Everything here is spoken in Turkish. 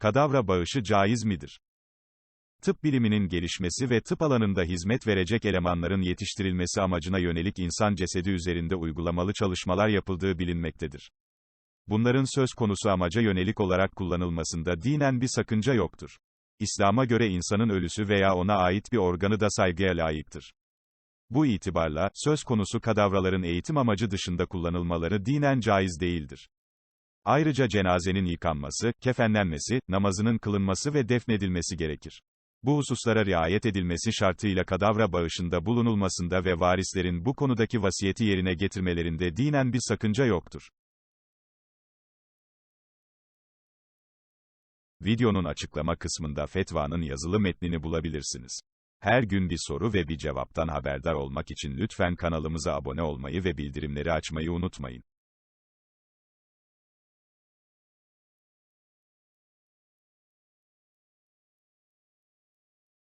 Kadavra bağışı caiz midir? Tıp biliminin gelişmesi ve tıp alanında hizmet verecek elemanların yetiştirilmesi amacına yönelik insan cesedi üzerinde uygulamalı çalışmalar yapıldığı bilinmektedir. Bunların söz konusu amaca yönelik olarak kullanılmasında dinen bir sakınca yoktur. İslam'a göre insanın ölüsü veya ona ait bir organı da saygıya layıktır. Bu itibarla, söz konusu kadavraların eğitim amacı dışında kullanılmaları dinen caiz değildir. Ayrıca cenazenin yıkanması, kefenlenmesi, namazının kılınması ve defnedilmesi gerekir. Bu hususlara riayet edilmesi şartıyla kadavra bağışında bulunulmasında ve varislerin bu konudaki vasiyeti yerine getirmelerinde dinen bir sakınca yoktur. Videonun açıklama kısmında fetvanın yazılı metnini bulabilirsiniz. Her gün bir soru ve bir cevaptan haberdar olmak için lütfen kanalımıza abone olmayı ve bildirimleri açmayı unutmayın.